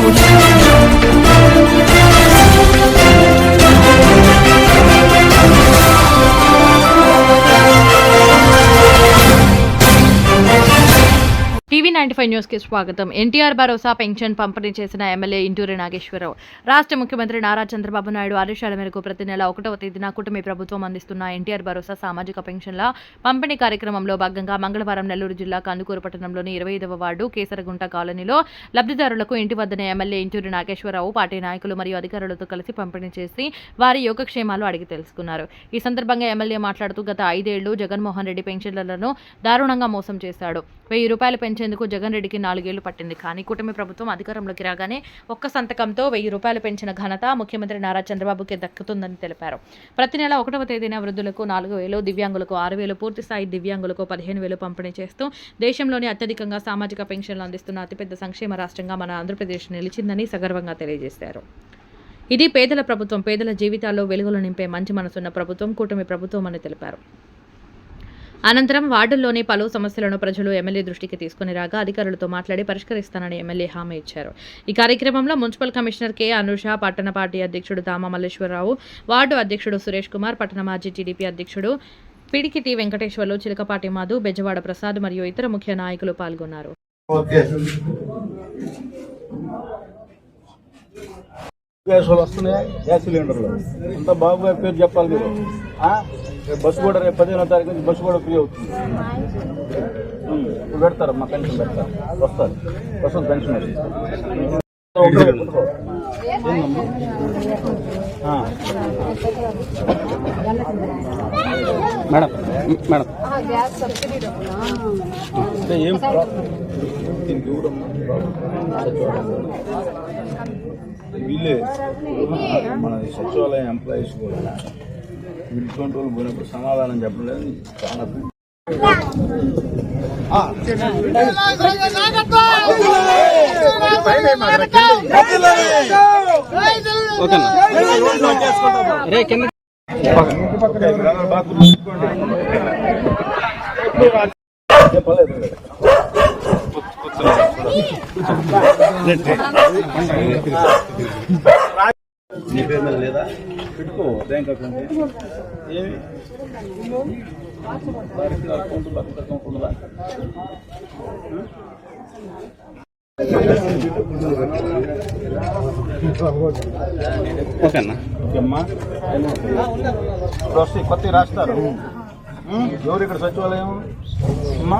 Saúde. Ninety five న్యూస్కి స్వాగతం. ఎన్టీఆర్ భరోసా pension పంపిణీ చేసిన ఎమ్మెల్యే ఇంటూరి నాగేశ్వరరావు. రాష్ట్ర ముఖ్యమంత్రి నారా చంద్రబాబు నాయుడు ఆదేశాల మేరకు ప్రతి నెల ఒకటవ తేదీన కూటమి ప్రభుత్వం అందిస్తున్న ఎన్టీఆర్ భరోసా సామాజిక పెన్షన్ల పంపిణీ కార్యక్రమంలో భాగంగా మంగళవారం నెల్లూరు జిల్లా కందుకూరు పట్టణంలోని ఇరవై ఐదవ వార్డు కేసరగుంట కాలనీలో లబ్ధిదారులకు ఇంటి వద్దనే ఎమ్మెల్యే ఇంటూరి నాగేశ్వరరావు పార్టీ నాయకులు మరియు అధికారులతో కలిసి పంపిణీ చేసి వారి యోగక్షేమాలు అడిగి తెలుసుకున్నారు. ఈ సందర్భంగా ఎమ్మెల్యే మాట్లాడుతూ గత ఐదేళ్ళు జగన్మోహన్ రెడ్డి పెన్షన్లను దారుణంగా మోసం చేశాడు. వెయ్యి రూపాయలు పెంచేందుకు జగన్ రెడ్డికి నాలుగేళ్ళు పట్టింది. కానీ కూటమి ప్రభుత్వం అధికారంలోకి రాగానే ఒక్క సంతకంతో వెయ్యి రూపాయలు పెంచిన ఘనత ముఖ్యమంత్రి నారా చంద్రబాబుకి దక్కుతుందని తెలిపారు. ప్రతి నెల ఒకటవ తేదీన వృద్ధులకు నాలుగు వేలు దివ్యాంగులకు ఆరు వేలు పూర్తి స్థాయి దివ్యాంగులకు పదిహేను వేలు పంపిణీ చేస్తూ దేశంలోని అత్యధికంగా సామాజిక పెన్షన్లు అందిస్తున్న అతిపెద్ద సంక్షేమ రాష్ట్రంగా మన ఆంధ్రప్రదేశ్ నిలిచిందని సగర్వంగా తెలియజేశారు. ఇది పేదల ప్రభుత్వం పేదల జీవితాల్లో వెలుగులు నింపే మంచి మనసున్న ప్రభుత్వం కూటమి ప్రభుత్వం అని తెలిపారు. అనంతరం వార్డుల్లోని పలు సమస్యలను ప్రజలు ఎమ్మెల్యే దృష్టికి తీసుకుని రాగా అధికారులతో మాట్లాడి పరిష్కరిస్తానని ఎమ్మెల్యే హామీ ఇచ్చారు. ఈ కార్యక్రమంలో మున్సిపల్ కమిషనర్ కె. అనుష పట్టణ పార్టీ అధ్యక్షుడు దామ మల్లేశ్వరరావు వార్డు అధ్యక్షుడు సురేష్ కుమార్ పట్టణ మాజీ టీడీపీ అధ్యక్షుడు పిడికిటి వెంకటేశ్వర్లు చిలకపాటి మధు బెజవాడ ప్రసాద్ మరియు ఇతర ముఖ్య నాయకులు పాల్గొన్నారు. ఓకే వస్తున్నాయి? గ్యాస్ సిలిండర్లు. అంతా బాబు గారి పేరు చెప్పాలి మీరు. బస్సు కూడా రేపు పదిహేనో తారీఖు నుంచి బస్సు కూడా ఫ్రీ అవుతుంది. ఇప్పుడు పెడతారు మా పెన్షన్ పెడతారు. వస్తారు. వస్తుంది పెన్షన్ మేడం మేడం. అంటే ఏం ప్రాబ్లం? దీనికి వీళ్ళే. మన సచివాలయం ఎంప్లాయీస్ కూడా. ఇటువంటి వాళ్ళు పోయినప్పుడు సమాధానం చెప్పలేదు చాలా చెప్పలేదు. నీ పేరు మీద లేదా పెట్టుకో బ్యాంక్ అకౌంట్ ఏమి అకౌంట్ అకౌంట్ ఓకేనా? ఓకేమ్మా కొత్త రాస్తారు. ఎవరు ఇక్కడ సచివాలయం? అమ్మా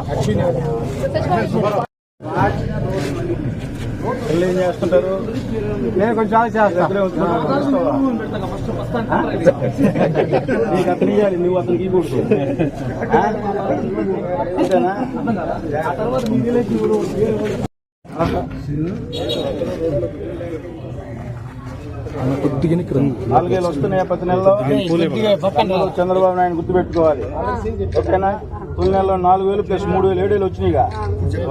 పిల్లలు ఏం చేస్తుంటారు? నేను కొంచెం చేస్తాను నీకు అతను ఇవ్వాలి నువ్వు అతనికి ఇవ్వకూడదు? అంతేనా? నాలుగేళ్ళు వస్తున్నాయి ప్రతి నెలలో? చంద్రబాబు నాయుడు గుర్తుపెట్టుకోవాలి. ఓకేనా? తొలి నెలలో నాలుగు వేలు ప్లస్ మూడు వేలు ఏడు వేలు వచ్చినాయిగా.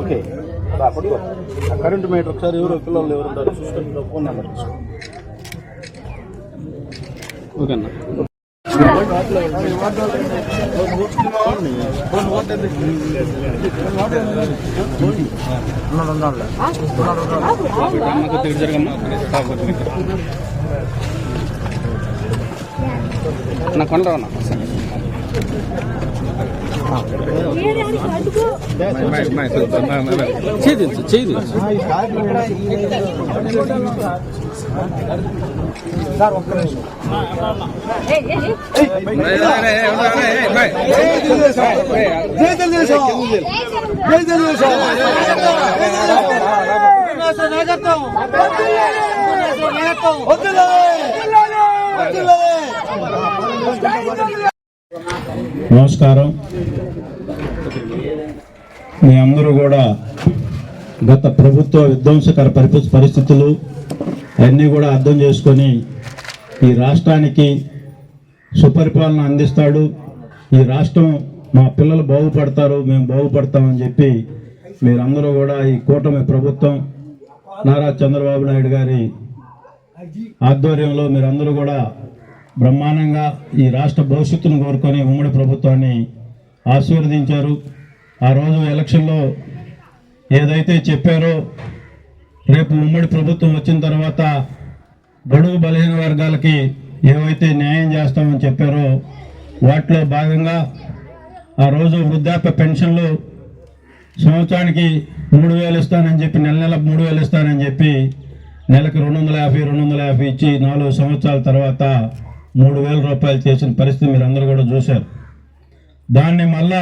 ఓకే. కరెంటు మీటర్ ఒకసారి ఎవరు పిల్లలు ఎవరు ఉంటారు చూసుకొని ఫోన్ నెంబర్ తీసుకో. ఓకేనా అమ్మకు తిరిగి జరగమ్మా నా కొండ చేదించు చేదించు నమస్కారం. మీ అందరూ కూడా గత ప్రభుత్వ విధ్వంసకర పరిస్థితులు అన్నీ కూడా అర్థం చేసుకొని ఈ రాష్ట్రానికి సుపరిపాలన అందిస్తాడు. ఈ రాష్ట్రం మా పిల్లలు బాగుపడతారు మేము బాగుపడతామని చెప్పి మీరందరూ కూడా ఈ కూటమి ప్రభుత్వం నారా చంద్రబాబు నాయుడు గారి ఆధ్వర్యంలో మీరందరూ కూడా బ్రహ్మాండంగా ఈ రాష్ట్ర భవిష్యత్తును కోరుకొని ఉమ్మడి ప్రభుత్వాన్ని ఆశీర్వదించారు. ఆ రోజు ఎలక్షన్లో ఏదైతే చెప్పారో రేపు ఉమ్మడి ప్రభుత్వం వచ్చిన తర్వాత గడువు బలహీన వర్గాలకి ఏవైతే న్యాయం చేస్తామని చెప్పారో వాటిలో భాగంగా ఆ రోజు వృద్ధాప్య పెన్షన్లు సంవత్సరానికి మూడు వేలు ఇస్తానని చెప్పి నెల నెల మూడు వేలు ఇస్తానని చెప్పి నెలకు రెండు వందల యాభై రెండు వందల యాభై ఇచ్చి నాలుగు సంవత్సరాల తర్వాత మూడు వేల రూపాయలు చేసిన పరిస్థితి మీరు అందరూ కూడా చూశారు. దాన్ని మళ్ళా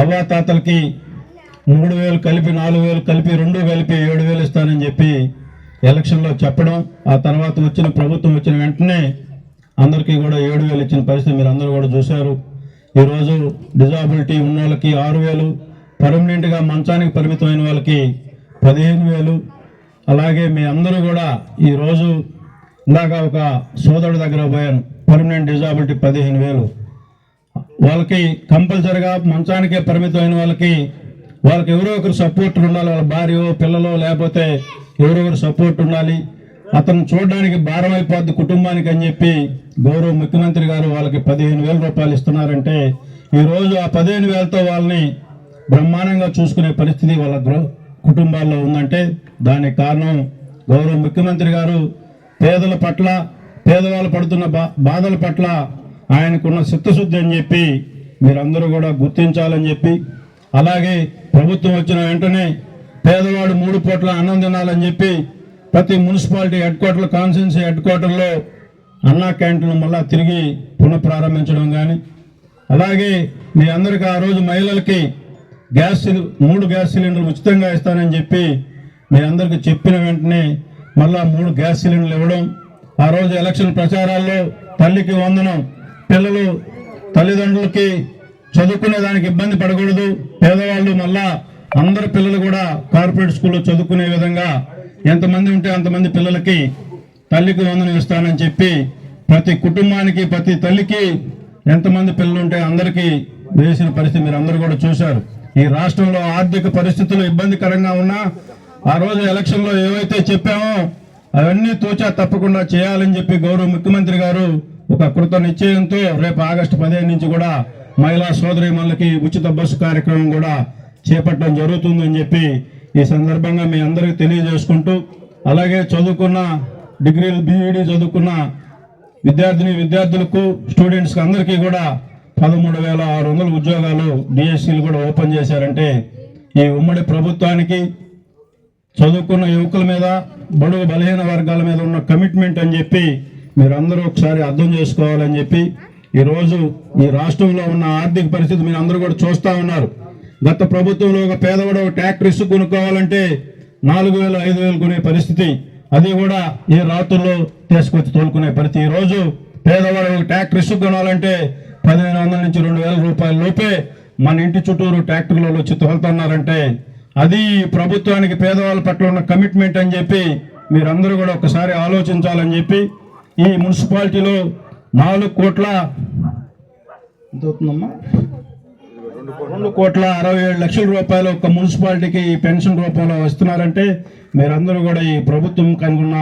అవ్వాతాతలకి మూడు వేలు కలిపి నాలుగు వేలు కలిపి రెండు కలిపి ఏడు వేలు ఇస్తానని చెప్పి ఎలక్షన్లో చెప్పడం ఆ తర్వాత వచ్చిన ప్రభుత్వం వచ్చిన వెంటనే అందరికీ కూడా ఏడు వేలు ఇచ్చిన పరిస్థితి మీరు అందరూ కూడా చూశారు. ఈరోజు డిజాబిలిటీ ఉన్న వాళ్ళకి ఆరు వేలు పర్మనెంట్గా మంచానికి పరిమితమైన వాళ్ళకి పదిహేను వేలు అలాగే మీ అందరూ కూడా ఈరోజు ఇందాక ఒక సోదరుడి దగ్గర పోయాను. పర్మనెంట్ డిజాబిలిటీ పదిహేను వేలు. వాళ్ళకి కంపల్సరిగా మంచానికే పరిమితమైన వాళ్ళకి వాళ్ళకి ఎవరో ఒకరు సపోర్ట్ ఉండాలి. వాళ్ళ భార్యో పిల్లలో లేకపోతే ఎవరో ఒకరు సపోర్ట్ ఉండాలి. అతను చూడడానికి భారం అయిపోద్ది కుటుంబానికి అని చెప్పి గౌరవ ముఖ్యమంత్రి గారు వాళ్ళకి పదిహేను వేల రూపాయలు ఇస్తున్నారంటే ఈరోజు ఆ పదిహేను వేలతో వాళ్ళని బ్రహ్మాండంగా చూసుకునే పరిస్థితి వాళ్ళ కుటుంబాల్లో ఉందంటే దానికి కారణం గౌరవ ముఖ్యమంత్రి గారు పేదల పట్ల పేదవాళ్ళు పడుతున్న బా బాధల పట్ల ఆయనకున్న చిత్తశుద్ధి అని చెప్పి మీరందరూ కూడా గుర్తించాలని చెప్పి అలాగే ప్రభుత్వం వచ్చిన వెంటనే పేదవాడు మూడు పూట్ల అన్నం తినాలని చెప్పి ప్రతి municipality head quarter constituency head క్వార్టర్లో అన్నా క్యాంటీన్ మళ్ళా తిరిగి పునఃప్రారంభించడం కానీ అలాగే మీ అందరికీ ఆ రోజు మహిళలకి గ్యాస్ సిలి- మూడు గ్యాస్ సిలిండర్లు ఉచితంగా ఇస్తానని చెప్పి మీ అందరికి చెప్పిన వెంటనే మళ్ళా మూడు గ్యాస్ సిలిండర్లు ఇవ్వడం ఆ రోజు ఎలక్షన్ ప్రచారాల్లో తల్లికి వందనం పిల్లలు తల్లిదండ్రులకి చదువుకునే దానికి ఇబ్బంది పడకూడదు. పేదవాళ్ళు మళ్ళా అందరు పిల్లలు కూడా కార్పొరేట్ స్కూల్లో చదువుకునే విధంగా ఎంతమంది ఉంటే అంతమంది పిల్లలకి తల్లికి వందనం ఇస్తానని చెప్పి ప్రతి కుటుంబానికి ప్రతి తల్లికి ఎంతమంది పిల్లలు ఉంటే అందరికీ వేసిన పరిస్థితి మీరు అందరూ కూడా చూశారు. ఈ రాష్ట్రంలో ఆర్థిక పరిస్థితులు ఇబ్బందికరంగా ఉన్నా ఆ రోజు ఎలక్షన్లో ఏవైతే చెప్పామో అవన్నీ తూచా తప్పకుండా చేయాలని చెప్పి గౌరవ ముఖ్యమంత్రి గారు ఒక కృత నిశ్చయంతో రేపు ఆగస్టు పదిహేను నుంచి కూడా మహిళా సోదరిమణులకి ఉచిత బస్సు కార్యక్రమం కూడా చేపట్టడం జరుగుతుందని చెప్పి ఈ సందర్భంగా మీ అందరికీ తెలియజేసుకుంటూ అలాగే చదువుకున్న డిగ్రీలు బీఈడి చదువుకున్న విద్యార్థిని విద్యార్థులకు స్టూడెంట్స్కి అందరికీ కూడా పదమూడు వేల ఆరు వందల ఉద్యోగాలు డిఎస్సీలు కూడా ఓపెన్ చేశారంటే ఈ ఉమ్మడి ప్రభుత్వానికి చదువుకున్న యువకుల మీద బడుగు బలహీన వర్గాల మీద ఉన్న కమిట్మెంట్ అని చెప్పి మీరందరూ ఒకసారి అర్థం చేసుకోవాలని చెప్పి ఈరోజు ఈ రాష్ట్రంలో ఉన్న ఆర్థిక పరిస్థితి మీరు అందరూ కూడా చూస్తా ఉన్నారు. గత ప్రభుత్వంలో ఒక పేదవాడు ఒక ట్రాక్టర్ ఇసుక కొనుక్కోవాలంటే నాలుగు వేలు ఐదు వేలు కొనే పరిస్థితి. అది కూడా ఈ రాత్రుల్లో తీసుకొచ్చి తోలుకునే పరిస్థితి. ఈ రోజు పేదవాడు ఒక ట్రాక్టర్ ఇసుక కొనాలంటే పదిహేను వందల నుంచి రెండు వేల రూపాయల లోపే మన ఇంటి చుట్టూరు ట్రాక్టర్లలో వచ్చి తోలుతున్నారంటే అది ప్రభుత్వానికి పేదవాళ్ళ పట్ల ఉన్న కమిట్మెంట్ అని చెప్పి మీరందరూ కూడా ఒకసారి ఆలోచించాలని చెప్పి ఈ మున్సిపాలిటీలో నాలుగు కోట్ల ఎంత అవుతుందమ్మా? రెండు కోట్ల అరవై ఏడు లక్షల రూపాయలు ఒక మున్సిపాలిటీకి ఈ పెన్షన్ రూపంలో వస్తున్నారంటే మీరందరూ కూడా ఈ ప్రభుత్వం కనుగొన్న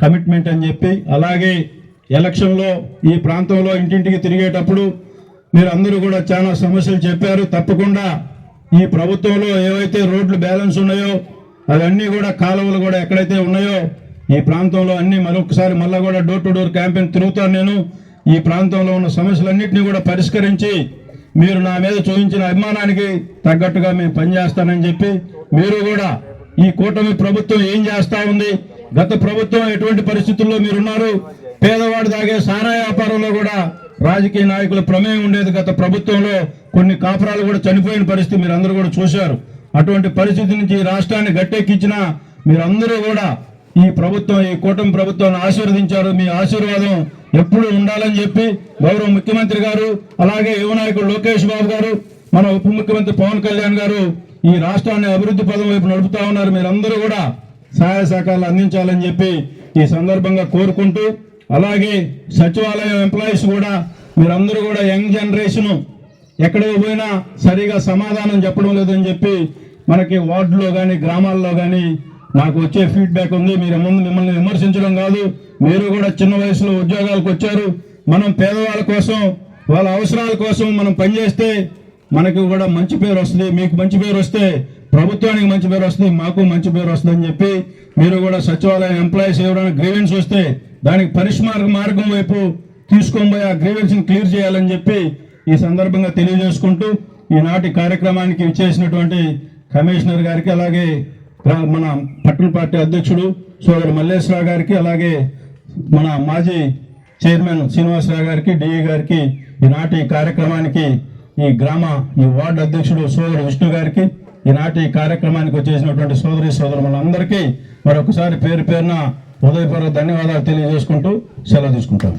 కమిట్మెంట్ అని చెప్పి అలాగే ఎలక్షన్లో ఈ ప్రాంతంలో ఇంటింటికి తిరిగేటప్పుడు మీరు అందరూ కూడా చాలా సమస్యలు చెప్పారు. తప్పకుండా ఈ ప్రభుత్వంలో ఏవైతే రోడ్లు బ్యాలెన్స్ ఉన్నాయో అవన్నీ కూడా కాలువలు కూడా ఎక్కడైతే ఉన్నాయో ఈ ప్రాంతంలో అన్ని మరొకసారి మళ్ళీ కూడా డోర్ టు డోర్ క్యాంపెయిన్ తిరుగుతాను నేను. ఈ ప్రాంతంలో ఉన్న సమస్యలన్నింటినీ కూడా పరిష్కరించి మీరు నా మీద చూపించిన అభిమానానికి తగ్గట్టుగా మేము పనిచేస్తానని చెప్పి మీరు కూడా ఈ కూటమి ప్రభుత్వం ఏం చేస్తా ఉంది? గత ప్రభుత్వం ఎటువంటి పరిస్థితుల్లో మీరున్నారు? పేదవాడు తాగే సారా వ్యాపారంలో కూడా రాజకీయ నాయకుల ప్రమేయం ఉండేది గత ప్రభుత్వంలో. కొన్ని కాపురాలు కూడా చనిపోయిన పరిస్థితి మీరు అందరూ కూడా చూశారు. అటువంటి పరిస్థితి నుంచి ఈ రాష్ట్రాన్ని గట్టెక్కించిన మీరందరూ కూడా ఈ ప్రభుత్వం ఈ కూటమి ప్రభుత్వాన్ని ఆశీర్వదించారు. మీ ఆశీర్వాదం ఎప్పుడు ఉండాలని చెప్పి గౌరవ ముఖ్యమంత్రి గారు అలాగే యువ నాయకుడు లోకేష్ బాబు గారు మన ఉప ముఖ్యమంత్రి పవన్ కళ్యాణ్ గారు ఈ రాష్ట్రాన్ని అభివృద్ధి పదం వైపు నడుపుతా ఉన్నారు. మీరందరూ కూడా సహాయ సహకారాలు అందించాలని చెప్పి ఈ సందర్భంగా కోరుకుంటూ అలాగే సచివాలయం ఎంప్లాయీస్ కూడా మీరందరూ కూడా యంగ్ జనరేషన్ ఎక్కడికి పోయినా సరిగా సమాధానం చెప్పడం లేదని చెప్పి మనకి వార్డులో కానీ గ్రామాల్లో కానీ నాకు వచ్చే ఫీడ్బ్యాక్ ఉంది. మీరు ముందు మిమ్మల్ని విమర్శించడం కాదు. మీరు కూడా చిన్న వయసులో ఉద్యోగాలకు వచ్చారు. మనం పేదవాళ్ళ కోసం వాళ్ళ అవసరాల కోసం మనం పనిచేస్తే మనకి కూడా మంచి పేరు వస్తుంది. మీకు మంచి పేరు వస్తే ప్రభుత్వానికి మంచి పేరు వస్తుంది. మాకు మంచి పేరు వస్తుందని చెప్పి మీరు కూడా సచివాలయం ఎంప్లాయీస్ ఎవరైనా గ్రీవెన్స్ వస్తే దానికి పరిష్మార్గ మార్గం వైపు తీసుకొని పోయి ఆ గ్రీవెన్స్ని క్లియర్ చేయాలని చెప్పి ఈ సందర్భంగా తెలియజేసుకుంటూ ఈనాటి కార్యక్రమానికి ఇచ్చేసినటువంటి కమిషనర్ గారికి అలాగే మన పట్టణ పార్టీ అధ్యక్షుడు సోదరు మల్లేశ్వరరావు గారికి అలాగే మన మాజీ చైర్మన్ శ్రీనివాసరావు గారికి డిఈ గారికి ఈనాటి కార్యక్రమానికి ఈ గ్రామ ఈ వార్డు అధ్యక్షుడు సోదరు విష్ణు గారికి ఈనాటి కార్యక్రమానికి వచ్చేసినటువంటి సోదరి సోదరులందరికీ మరొకసారి పేరు పేరున హృదయపూర్వక ధన్యవాదాలు తెలియజేసుకుంటూ సెలవు తీసుకుంటాను.